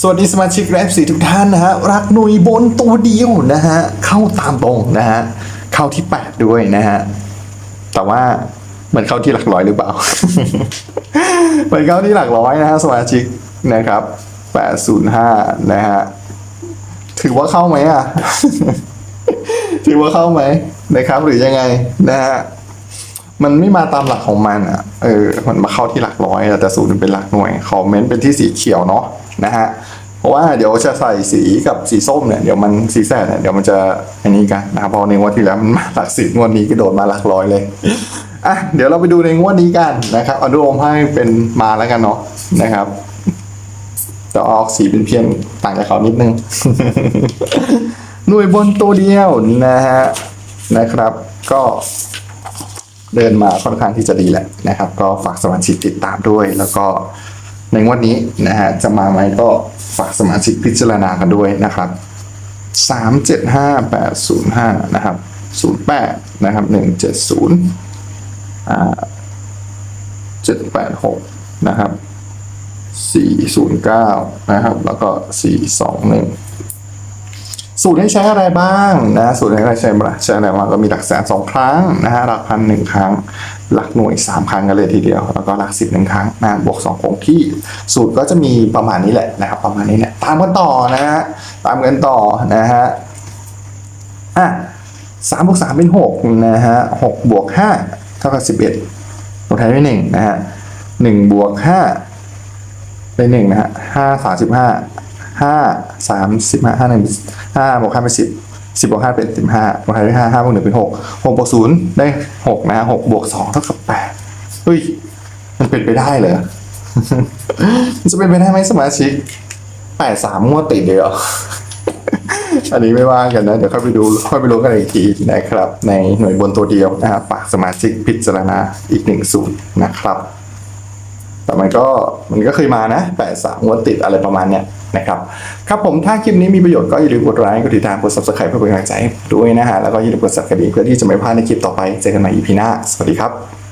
สวัสดีสมาชิกแรปสีทุกท่านนะฮะ รักหนุยบนตัวเดียวนะฮะ เข้าตามตรงนะฮะ เข้าที่ 8 ด้วยนะฮะ แต่ว่าเหมือนเข้าที่หลักร้อยหรือเปล่า เหมือนเข้าที่หลักร้อยนะฮะสมาชิกนะครับ 805 นะฮะ ถือว่าเข้าไหมอะ ถือว่าเข้าไหมนะครับ หรือยังไงนะฮะ มันไม่มาตามหลักของมันอะ เออ มันมาเข้าที่หลักร้อยแต่ศูนย์เป็นหลักหน่วย คอมเมนต์เป็นที่สีเขียวเนาะนะฮะ เพราะว่าเดี๋ยวจะใส่สีกับสีส้มเนี่ย เดี๋ยวมันสีแสดเนี่ย เดี๋ยวมันจะอันนี้กันนะครับพอในงวดที่แล้วมันมาหลักสิบงวดนี้ก็โดดมาหลักร้อยเลย อะ เดี๋ยวเราไปดูในงวดนี้กันนะครับเอาดูอมให้เป็นมาแล้วกันเนาะนะครับจะออกสีเป็นเพียงต่างจากเขานิดนึง หน่วยบนตัวเดียวนะฮะ นะครับ ก็ เดินมาค่อนข้างที่จะดีแหละนะครับ ก็ฝากสมาชิกติดตามด้วย แล้วก็ในงวดนี้นะฮะจะมาไหมก็ฝากสมาชิกพิจารณากันด้วยนะครับสามเจ็ดห้าแปดศูนย์ห้านะครับศูนย์แปดนะครับหนึ่งเจ็ดศูนย์อ่าเจ็ดแปดหกนะครับสี่ศูนย์เก้านะครับ แล้วก็สี่ สูตรให้ใช้อะไรบ้างนะสูตรให้ใช้อะไรใช้อะไรบ้างก็มีหลักแสนสองครั้งนะฮะหลักพันหนึ่งครั้ง หลักหน่วยสามครั้งกันเลยทีเดียว แล้วก็หลักสิบหนึ่งครั้งนะบวกสองคงที่ สูตรก็จะมีประมาณนี้แหละนะครับประมาณนี้แหละตามกันต่อนะฮะตามกันต่อนะฮะอะสามบวกสามเป็นหกนะฮะหกบวกห้าเท่ากับสิบเอ็ดลงท้ายด้วยหนึ่งนะฮะหนึ่งบวกห้าได้หนึ่งนะฮะห้าสามสิบห้า ห้าสามสิบห้าห้าหนึ่งห้าบวกห้าเป็นสิบสิบบวกห้าเป็นสิบห้าบวกห้าได้ห้าห้าบวกหนึ่งเป็นหกหกบวกศูนย์ได้หกนะหกบวกสองเท่ากับแปดเฮ้ย มันเป็นไปได้เหรอมันจะเป็นไปได้ไหมสมาชิกแปดสามงวดติดเลยเหรออันนี้ไม่ว่างกันนะ เดี๋ยวค่อยไปดูค่อยไปรู้กันอีกทีนะครับ ในหน่วยบนตัวเดียวนะครับฝากสมาชิกพิจารณาอีกหนึ่งสูตรนะครับ แต่มันก็มันก็เคยมานะแปดสามงวดติดอะไรประมาณเนี้ย นะครับครับผมถ้าคลิปนี้มีประโยชน์ก็อย่าลืมกดไลค์กดติดตามกด subscribe เพื่อเป็นกำลังใจด้วยนะฮะแล้วก็อย่าลืมกดสับกระดิ่งเพื่อที่จะไม่พลาดในคลิปต่อไปเจอกันใหม่ EP หน้าสวัสดีครับ